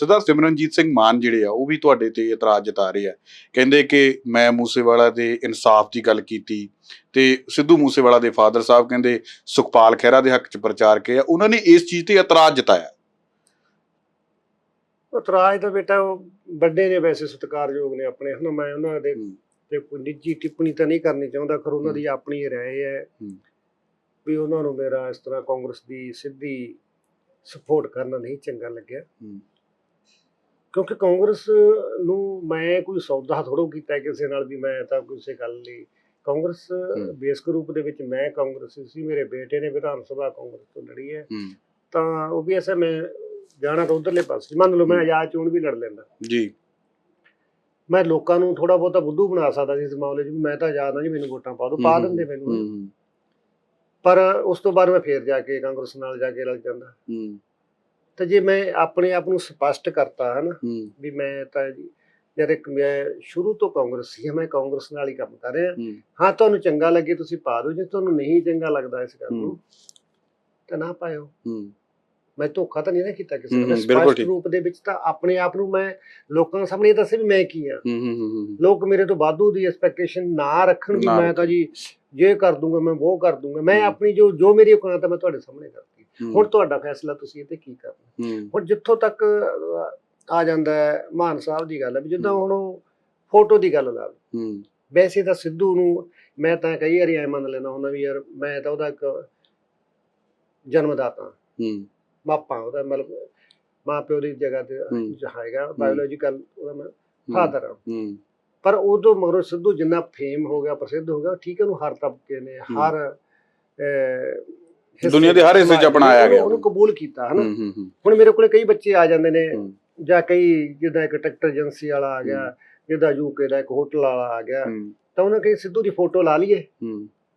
ਸਰਦਾਰ ਸਿਮਰਨਜੀਤ ਸਿੰਘ ਮਾਨ ਜਿਹੜੇ ਆ ਉਹ ਵੀ ਤੁਹਾਡੇ ਤੇ ਇਤਰਾਜ਼ ਜਤਾ ਰਹੇ ਆ ਕਹਿੰਦੇ ਕਿ ਮੈਂ ਮੂਸੇਵਾਲਾ ਦੇ ਇਨਸਾਫ ਦੀ ਗੱਲ ਕੀਤੀ ਤੇ ਸਿੱਧੂ ਮੂਸੇਵਾਲਾ ਦੇ ਫਾਦਰ ਸਾਹਿਬ ਕਹਿੰਦੇ ਸੁਖਪਾਲ ਖਹਿਰਾ ਦੇ ਹੱਕ 'ਚ ਪ੍ਰਚਾਰ ਕੀਤਾ ਉਹਨਾਂ ਨੇ ਇਸ ਚੀਜ਼ ਤੇ ਇਤਰਾਜ਼ ਜਤਾਇਆ ਉਤਰਾਜ ਦਾ ਬੇਟਾ ਉਹ ਵੱਡੇ ਨੇ ਵੈਸੇ ਸਤਿਕਾਰਯੋਗ ਨੇ ਆਪਣੇ ਹਨਾ ਮੈਂ ਉਹਨਾਂ ਦੇ। ਤੇ ਕੋਈ ਨਿੱਜੀ ਟਿੱਪਣੀ ਤਾਂ ਨਹੀਂ ਕਰਨੀ ਚਾਹੁੰਦਾ ਪਰ ਉਹਨਾਂ ਦੀ ਆਪਣੀ ਰਾਏ ਹੈ। ਵੀ ਉਹਨਾਂ ਨੂੰ ਮੇਰਾ ਇਸ ਤਰ੍ਹਾਂ ਕਾਂਗਰਸ ਦੀ ਸਿੱਧੀ ਸਪੋਰਟ ਕਰਨਾ ਨਹੀਂ ਚੰਗਾ ਲੱਗਿਆ। ਕਿਉਂਕਿ ਕਾਂਗਰਸ ਨੂੰ ਮੈਂ ਕੋਈ ਸੌਦਾ ਥੋੜੋ ਕੀਤਾ ਕਿਸੇ ਨਾਲ ਵੀ ਮੈਂ ਤਾਂ ਕਿਸੇ ਗੱਲ ਲਈ। ਕਾਂਗਰਸ ਬੇਸਿਕ ਰੂਪ ਦੇ ਵਿੱਚ ਮੈਂ ਕਾਂਗਰਸੀ ਸੀ ਮੇਰੇ ਬੇਟੇ ਨੇ ਵਿਧਾਨ ਸਭਾ ਕਾਂਗਰਸ ਤੋਂ ਲੜੀ ਹੈ। ਤਾਂ ਉਹ ਵੀ ਐਸਾ ਮੈਂ ਜਾਣਾ ਤਾਂ ਉਧਰਲੇ ਪਾਸੇ ਮੰਨ ਲਓ ਮੈਂ। ਆਜ਼ਾਦ ਚੋਣ ਵੀ ਲੜ ਲੈਂਦਾ। ਜੀ। ਮੈਂ ਲੋਕਾਂ ਨੂੰ ਥੋੜਾ ਬਹੁਤਾ ਬੁੱਧੂ ਬਣਾ ਸਕਦਾ ਸੀ ਇਸ ਮਾਮਲੇ 'ਚ ਵੀ ਮੈਂ ਤਾਂ ਆਜ਼ਾਦ ਹਾਂ ਜੀ ਮੈਨੂੰ ਵੋਟਾਂ ਪਾ ਦਿਓ ਪਾ ਦਿੰਦੇ ਮੈਨੂੰ। ਪਰ ਉਸ ਤੋਂ ਬਾਅਦ ਮੈਂ ਫੇਰ ਜਾ ਕੇ ਕਾਂਗਰਸ ਨਾਲ ਜਾ ਕੇ ਲੱਗ ਜਾਂਦਾ। ਹੂੰ। ਤੇ ਜੇ ਮੈਂ ਆਪਣੇ ਆਪ ਨੂੰ ਸਪਸ਼ਟ ਕਰਤਾ ਹੈ ਨਾ ਹੂੰ। ਵੀ ਮੈਂ ਤਾਂ ਜਦ ਇੱਕ ਮੈਂ ਸ਼ੁਰੂ ਤੋਂ ਕਾਂਗਰਸੀ ਹਾਂ ਮੈਂ ਕਾਂਗਰਸ ਨਾਲ ਹੀ ਕੰਮ ਕਰ ਰਿਹਾ। ਹੂੰ। ਤੁਹਾਨੂੰ ਚੰਗਾ ਲੱਗੇ ਤੁਸੀਂ ਪਾ ਦਿਓ ਜੇ ਤੁਹਾਨੂੰ ਨਹੀਂ ਚੰਗਾ ਲੱਗਦਾ ਇਸ ਗੱਲ ਨੂੰ। ਤਾਂ ਨਾ ਪਾਇਓ। ਮੈਂ ਧੋਖਾ ਤਾਂ ਨਹੀਂ ਨਾ ਕੀਤਾ ਕਿਸੇ ਨਾਲ। ਸਪਸ਼ਟ। ਰੂਪ ਦੇ ਵਿੱਚ ਤਾਂ ਆਪਣੇ ਆਪ ਨੂੰ ਮੈਂ ਲੋਕਾਂ ਸਾਹਮਣੇ ਇਹ ਦੱਸੇ ਵੀ ਮੈਂ ਕੀ ਆ। ਲੋਕ ਮੇਰੇ ਤੋਂ ਵਾਧੂ ਦੀ ਐਕਸਪੈਕਟੇਸ਼ਨ ਨਾ ਰੱਖਣ ਵੀ ਮੈਂ ਤਾਂ ਜੀ ਜੇ ਕਰ ਦੂੰਗਾ ਮੈਂ ਉਹ ਕਰ ਦੂੰਗਾ। ਮੈਂ। ਆਪਣੀ ਜੋ ਜੋ ਮੇਰੀ ਔਕਾਤ ਹੈ ਮੈਂ ਤੁਹਾਡੇ ਸਾਹਮਣੇ ਕਰਤੀ ਹੂੰ, ਹੁਣ ਤੁਹਾਡਾ ਫੈਸਲਾ ਤੁਸੀਂ ਇਹ ਤੇ ਕੀ ਕਰਨਾ? ਹੁਣ ਜਿੱਥੋਂ ਤੱਕ ਆ ਜਾਂਦਾ ਹੈ ਮਾਨ ਸਾਹਿਬ ਦੀ ਗੱਲ ਹੈ ਵੀ ਜਿੱਦਾਂ। ਹੁਣ ਉਹ ਫੋਟੋ ਦੀ ਗੱਲ ਲਾ ਲਓ। ਵੈਸੇ ਤਾਂ ਸਿੱਧੂ ਨੂੰ ਮੈਂ ਤਾਂ ਕਈ ਵਾਰੀ ਐ ਮੰਨ ਲੈਣਾ ਹੁੰਦਾ ਵੀ ਯਾਰ ਮੈਂ ਤਾਂ ਉਹਦਾ ਇੱਕ ਜਨਮਦਾਤਾ। ਹੂੰ। ਮਾਪਾ ਉਹਦਾ ਮਤਲਬ ਮਾਂ ਪਿਓ ਦੀ ਜਗ੍ਹਾ ਤੇ। ਹੈਗਾ ਬਾਇਓਲੋਜੀਕਲ ਉਹਦਾ ਮੈਂ ਫਾਦਰ ਹਾਂ। ਪਰ ਉਦੋਂ ਮਗਰੋਂ ਸਿੱਧੂ ਜਿੰਨਾ ਫੇਮ ਹੋ ਗਿਆ ਪ੍ਰਸਿੱਧ ਹੋ ਗਿਆ ਠੀਕ ਹੈ ਉਹਨੂੰ ਹਰ ਤਬਕੇ ਨੇ ਹਰ ਦੁਨੀਆ ਦੇ ਹਰ ਹਿੱਸੇ 'ਚ ਨੇ ਅਪਣਾਇਆ ਗਿਆ ਉਹਨੂੰ ਕਬੂਲ ਕੀਤਾ ਹਨਾ? ਹੁਣ ਮੇਰੇ ਕੋਲੇ ਕਈ ਬੱਚੇ ਆ ਜਾਂਦੇ ਨੇ। ਜਾਂ ਕਈ ਜਿੱਦਾਂ ਇੱਕ ਟਰੈਕਟਰ ਏਜੰਸੀ ਵਾਲਾ ਆ ਗਿਆ ਜਿੱਦਾਂ ਯੂਕੇ ਦਾ ਇੱਕ ਹੋਟਲ ਵਾਲਾ ਆ ਗਿਆ ਤਾਂ ਉਹਨਾਂ ਕਹੀ ਸਿੱਧੂ ਦੀ ਫੋਟੋ ਲਾ ਲਈਏ।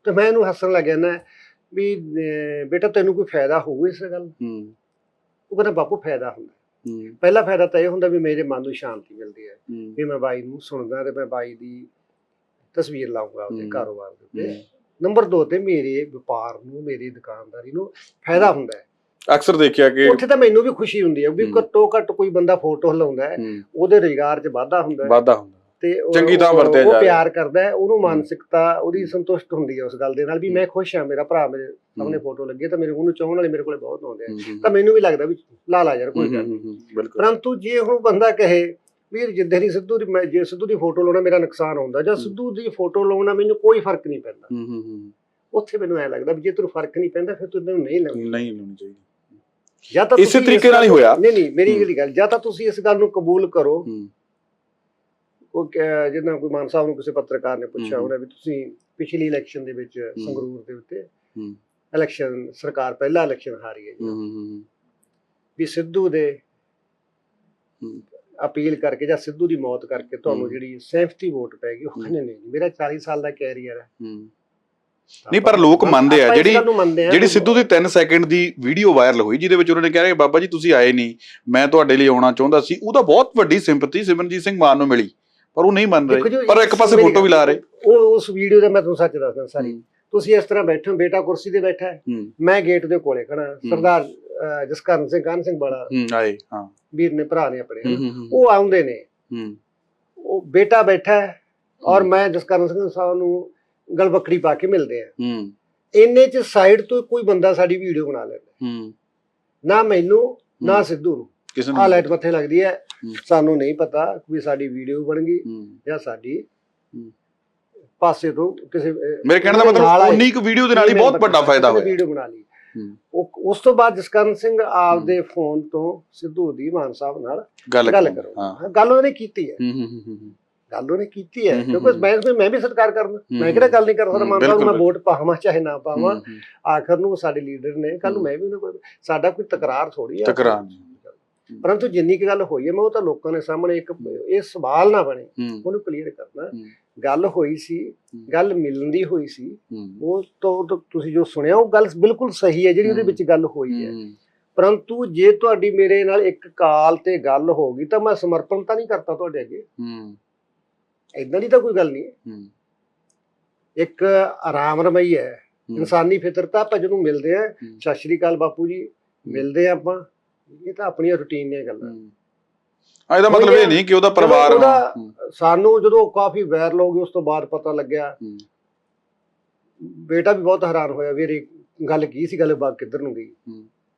ਤੇ ਮੈਂ ਇਹਨੂੰ ਹੱਸਣ ਲੱਗ ਜਾਂਦਾ ਵੀ ਬੇਟਾ ਤੈਨੂੰ ਕੋਈ ਫਾਇਦਾ ਹੋਊ ਇਸ ਗੱਲ ਉਹ ਕਹਿੰਦਾ ਬਾਪੂ ਫਾਇਦਾ ਹੁੰਦਾ। ਪਹਿਲਾ ਫਾਇਦਾ ਤਾਂ ਇਹ ਹੁੰਦਾ ਵੀ ਮੇਰੇ ਮਨ ਨੂੰ ਸ਼ਾਂਤੀ ਮਿਲਦੀ ਹੈ ਵੀ ਮੈਂ ਬਾਈ ਨੂੰ ਸੁਣਦਾ ਤੇ ਮੈਂ ਬਾਈ ਦੀ ਤਸਵੀਰ ਲਾਉਂਗਾ ਉਹਦੇ। ਕਾਰੋਬਾਰ ਦੇ ਉੱਤੇ। ਨੰਬਰ 2 ਤੇ ਮੇਰੇ ਵਪਾਰ ਨੂੰ ਮੇਰੀ ਦੁਕਾਨਦਾਰੀ ਨੂੰ ਫਾਇਦਾ ਹੁੰਦਾ ਹੈ। ਅਕਸਰ ਦੇਖਿਆ ਕਿ ਉੱਥੇ ਤਾਂ ਮੈਨੂੰ ਵੀ ਖੁਸ਼ੀ ਹੁੰਦੀ ਹੈ ਵੀ। ਘੱਟੋ ਘੱਟ ਕੋਈ ਬੰਦਾ ਫੋਟੋ ਲਾਉਂਦਾ ਹੈ ਉਹਦੇ ਰੁਜ਼ਗਾਰ 'ਚ ਵਾਧਾ ਹੁੰਦਾ ਹੈ। ਵਾਧਾ ਹੁੰਦਾ। ਤੇ ਉਹ- ਚੰਗੀ ਉਹ- ਵਰਤਿਆ ਜਾ ਉਹ। ਪਿਆਰ ਕਰਦਾ ਹੈ ਉਹਨੂੰ। ਮਾਨਸਿਕਤਾ ਉਹਦੀ ਸੰਤੁਸ਼ਟ ਹੁੰਦੀ ਹੈ ਉਸ ਗੱਲ ਦੇ ਨਾਲ ਵੀ। ਮੈਂ ਖੁਸ਼ ਹਾਂ ਮੇਰਾ ਭਰਾ ਮੇਰੇ ਸਾਹਮਣੇ ਫੋਟੋ ਲੱਗੀ ਤਾਂ ਮੇਰੇ ਉਹਨੂੰ ਚਾਹਣ ਵਾਲੇ ਮੇਰੇ ਕੋਲੇ ਬਹੁਤ ਆਉਂਦੇ ਆ। ਤਾਂ ਮੈਨੂੰ ਵੀ ਲੱਗਦਾ ਵੀ ਲਾ ਲਾ ਯਾਰ ਕੋਈ ਗੱਲ ਪਰੰਤੂ ਜੇ ਹੁਣ ਬੰਦਾ ਕਹੇ ਵੀ ਜਿੱਦਾਂ ਦੀ ਸਿੱਧੂ ਦੀ ਮੈਂ ਜੇ ਸਿੱਧੂ ਦੀ ਫੋਟੋ ਲਾਉਣਾ ਮੇਰਾ ਨੁਕਸਾਨ ਹੁੰਦਾ ਜਾਂ। ਸਿੱਧੂ ਦੀ ਫੋਟੋ ਲਾਉਣਾ ਮੈਨੂੰ ਕੋਈ ਫ਼ਰਕ ਨਹੀਂ ਪੈਂਦਾ ਹੂੰ ਹੂੰ ਹੂੰ ਉੱਥੇ ਮੈਨੂੰ ਐ ਲੱਗਦਾ ਵੀ ਜੇ ਤੈਨੂੰ ਫ਼ਰਕ ਨਹੀਂ ਪੈਂਦਾ ਫਿਰ ਤੂੰ ਇਹਨੂੰ ਨਹੀਂ ਲਾਉਣੀ ਨਹੀਂ ਲਾਉਣੀ ਚਾਹੀਦੀ ਜਾਂ ਤਾਂ ਇਸੇ ਤਰੀਕੇ ਨਾਲ ਹੀ ਹੋਇਆ। ਨਹੀਂ ਨਹੀਂ ਮੇਰੀ ਗੱਲ ਜਾਂ ਤਾਂ ਤੁਸੀਂ ਇਸ ਗੱਲ ਨੂੰ ਕਬੂਲ ਕਰੋ ਉਹ ਜਿੱਦਾਂ ਕੋਈ ਮਾਨ ਸਾਹਿਬ ਨੂੰ ਕਿਸੇ ਪੱਤਰਕਾਰ ਨੇ ਪੁੱਛਿਆ। ਉਹਨੇ ਵੀ ਤੁਸੀਂ ਪਿਛਲੀ ਇਲੈਕਸ਼ਨ ਦੇ ਵਿੱਚ ਸੰਗਰੂਰ ਦੇ ਉੱਤੇ। ਇਲੈਕਸ਼ਨ ਸਰਕਾਰ ਪਹਿਲਾ ਇਲੈਕਸ਼ਨ ਹਾਰੀ ਹੈ ਜੀ। ਵੀ ਸਿੱਧੂ ਦੇ। ਅਪੀਲ ਕਰਕੇ ਜਾਂ ਸਿੱਧੂ ਦੀ ਮੌਤ ਕਰਕੇ ਤੁਹਾਨੂੰ। ਜਿਹੜੀ ਸੈਂਫਟੀ ਵੋਟ ਪੈਗੀ ਉਹ ਹੂੰ। ਕਹਿੰਦੇ ਨਹੀਂ ਮੇਰਾ 40 ਸਾਲ ਦਾ ਕੈਰੀਅਰ ਹੈ। ਨਹੀਂ, ਪਰ ਲੋਕ ਮੰਨਦੇ ਆ, ਜਿਹੜੀ- ਜਿਹੜੀ ਸਿੱਧੂ ਦੀ 3 ਸੈਕਿੰਡ ਦੀ ਵੀਡੀਓ ਵਾਇਰਲ ਹੋਈ ਜਿਹਦੇ ਵਿੱਚ ਉਹਨਾਂ ਨੇ ਕਿਹਾ ਕਿ ਬਾਬਾ ਜੀ ਤੁਸੀਂ ਆਏ ਨਹੀਂ। ਮੈਂ ਤੁਹਾਡੇ ਲਈ ਆਉਣਾ ਚਾਹੁੰਦਾ ਸੀ। ਉਹਦਾ ਬਹੁਤ ਵੱਡੀ ਸਿੰਪਥੀ ਸਿਮਰਨਜੀਤ ਸਿੰਘ ਮਾਨ ਨੂੰ ਮਿਲੀ ਪਰ ਉਹ ਨਹੀਂ ਮੰਨ ਰਹੇ। ਪਰ ਇੱਕ ਪਾਸੇ ਫੋਟੋ ਵੀ ਲਾ ਰਹੇ। ਉਹ ਉਸ ਵੀਡੀਓ ਦਾ ਮੈਂ ਤੁਹਾਨੂੰ ਸੱਚ ਦੱਸਦਾ ਸਾਰੀ ਤੁਸੀਂ ਇਸ ਤਰ੍ਹਾਂ ਬੈਠੇ ਹੋ ਬੇਟਾ ਕੁਰਸੀ ਤੇ ਬੈਠਾ ਹੈ। ਮੈਂ ਗੇਟ ਦੇ ਕੋਲੇ ਖੜਾ ਸਰਦਾਰ ਜਸਕਰਨ ਸਿੰਘ ਕਾਨ ਸਿੰਘ ਹੂੰ ਆਏ ਹਾਂ। ਵੀਰ ਨੇ ਭਰਾ ਨੇ ਆਪਣੇ ਹੂੰ, ਹੂੰ, ਹੂੰ, ਉਹ ਆਉਂਦੇ ਨੇ ਹੂੰ ਉਹ ਬੇਟਾ ਬੈਠਾ ਹੈ ਔਰ। ਮੈਂ ਜਸਕਰਨ ਸਿੰਘ ਸਾਹਿਬ ਨੂੰ ਗਲਬਕੜੀ ਪਾ ਕੇ ਮਿਲਦੇ ਆ ਹੂੰ ਇੰਨੇ ਚ ਸਾਈਡ ਤੋਂ ਕੋਈ ਬੰਦਾ ਸਾਡੀ ਵੀਡੀਓ ਬਣਾ ਲੈਂਦਾ ਹੂੰ ਨਾ ਮੈਨੂੰ ਨਾ ਹੂੰ, ਸਿੱਧੂ ਨੂੰ ਕਿਸੇ ਆ ਨੂੰ ਲਾਈਟ ਮੱਥੇ ਲੱਗਦੀ ਹੈ ਹੂੰ। ਸਾਨੂੰ ਨਹੀਂ ਪਤਾ ਵੀ ਸਾਡੀ ਵੀਡੀਓ ਬਣ ਗਈ ਹੂੰ। ਜਾਂ ਸਾਡੀ ਹੂੰ। ਪਾਸੇ ਤੋਂ ਕਿਸੇ ਅਹ, ਮੇਰੇ ਕਹਿਣ ਦਾ ਨਾਲ ਮਤਲਬ ਆਏ। ਉਨੀ ਕੁ ਵੀਡੀਓ ਦੇ ਨਾਲ ਹੀ ਬਹੁਤ ਵੱਡਾ ਫਾਇਦਾ ਹੋਇਆ ਵੀਡੀਓ ਬਣਾ ਲਈ। ਉਹ ਉਸ ਤੋਂ ਬਾਅਦ ਜਸਕਰਨ ਸਿੰਘ ਆਪਦੇ ਫੋਨ ਤੋਂ ਸਿੱਧੂ ਦੀ ਮਾਨ ਸਾਹਿਬ ਨਾਲ ਗੱਲ ਕਰੋ। ਗੱਲ ਉਹਨੇ ਕੀਤੀ ਹੈ। ਗੱਲ ਉਹਨੇ ਕੀਤੀ ਹੈ। ਕਿਉਂਕਿ। ਮੈਂ ਮੈਂ ਵੀ ਸਤਿਕਾਰ ਕਰਦਾ ਹੂੰ, ਮੈਂ ਕਿਹੜਾ ਗੱਲ ਨਹੀਂ ਕਰ ਸਕਦਾ। ਮਾਨ ਸਾਹਿਬ ਮੈਂ ਵੋਟ ਪਾਵਾਂ ਚਾਹੇ ਨਾ ਪਾਵਾਂ। ਆਖਰ ਨੂੰ ਸਾਡੇ ਲੀਡਰ ਨੇ। ਕੱਲ ਨੂੰ। ਮੈਂ ਵੀ ਉਹਨਾਂ ਕੋਲ ਸਾਡਾ ਕੋਈ ਤਕਰਾਰ ਥੋੜੀ ਹੈ ਤਕਰਾਰ ਪਰੰਤੂ ਜਿੰਨੀ ਕੁ ਗੱਲ ਹੋਈ ਹੈ ਮੈਂ ਉਹ ਤਾਂ ਲੋਕਾਂ ਦੇ ਸਾਹਮਣੇ ਇੱਕ ਇਹ ਸਵਾਲ ਨਾ ਬਣੇ। ਉਹਨੂੰ ਕਲੀਅਰ ਕਰਨਾ। ਗੱਲ ਹੋਈ ਸੀ। ਗੱਲ ਮਿਲਣ ਦੀ ਹੋਈ ਸੀ ਉਹ ਤੋਂ ਤੁਸੀਂ ਜੋ ਸੁਣਿਆ ਉਹ ਗੱਲ ਬਿਲਕੁਲ ਸਹੀ ਹੈ ਜਿਹੜੀ ਉਹਦੇ। ਵਿੱਚ ਗੱਲ ਹੋਈ ਹੈ। ਪਰੰਤੂ ਜੇ ਤੁਹਾਡੀ ਮੇਰੇ ਨਾਲ ਇੱਕ ਕਾਲ ਤੇ ਗੱਲ ਹੋ ਗਈ ਤਾਂ ਮੈਂ ਸਮਰਪਣ ਤਾਂ ਨਹੀਂ ਕਰਤਾ ਤੁਹਾਡੇ ਅੱਗੇ। ਹੂੰ। ਇਦਾਂ ਦੀ ਤਾਂ ਕੋਈ ਗੱਲ ਨਹੀਂ ਹੈ। ਹੂੰ। ਇੱਕ ਆਰਾਮ ਰਮਈ ਹੈ। ਇਨਸਾਨੀ ਫਿਤਰਤਾ ਆਪਾਂ ਜਦੋਂ ਮਿਲਦੇ ਆ। ਸਤਿ ਸ਼੍ਰੀ ਅਕਾਲ ਬਾਪੂ ਜੀ ਮਿਲਦੇ ਆ ਆਪਾਂ। ਇਹ ਤਾਂ ਆਪਣੀਆਂ ਰੁਟੀਨ ਦੀਆਂ ਗੱਲਾਂ। ਹੂੰ, ਆ ਇਹਦਾ ਮਤਲਬ ਇਹ ਨਹੀਂ ਕਿ ਉਹਦਾ ਪਰਿਵਾਰ ਉਹਦਾ- ਸਾਨੂੰ ਜਦੋਂ ਕਾਫੀ ਵਾਇਰਲ ਹੋ ਗਈ ਉਸ ਤੋਂ ਬਾਅਦ ਪਤਾ ਲੱਗਿਆ। ਬੇਟਾ ਵੀ ਬਹੁਤ ਹੈਰਾਨ ਹੋਇਆ ਵੀ ਇਹ ਗੱਲ ਕੀ ਸੀ ਗੱਲ ਬਾਤ ਕਿੱਧਰ ਨੂੰ ਗਈ।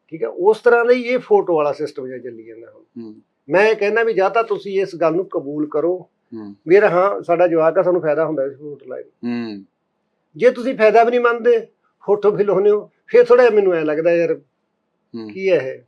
ਠੀਕ ਹੈ ਉਸ ਤਰ੍ਹਾਂ ਦਾ ਹੀ ਇਹ ਫੋਟੋ ਵਾਲਾ ਸਿਸਟਮ ਜਿਹਾ ਚੱਲੀ ਜਾਂਦਾ ਹੁਣ। ਹੂੰ, ਮੈਂ ਇਹ ਕਹਿੰਦਾ ਵੀ ਜਾਂ ਤਾਂ ਤੁਸੀਂ ਇਸ ਗੱਲ ਨੂੰ ਕਬੂਲ ਕਰੋ। ਵੀ ਹਾਂ ਸਾਡਾ ਜਵਾਕ ਆ ਸਾਨੂੰ ਫਾਇਦਾ ਹੁੰਦਾ ਇਸ ਫੋਟੋ ਹੂੰ, ਜੇ ਤੁਸੀਂ ਫਾਇਦਾ ਵੀ ਨਹੀਂ ਮੰਨਦੇ ਫੋਟੋ ਵੀ ਲਾਉਂਦੇ ਹੋ ਫਿਰ ਥੋੜਾ ਮੈਨੂੰ ਐ ਲੱਗਦਾ ਯਾਰ। ਕੀ ਹੈ ਇਹ?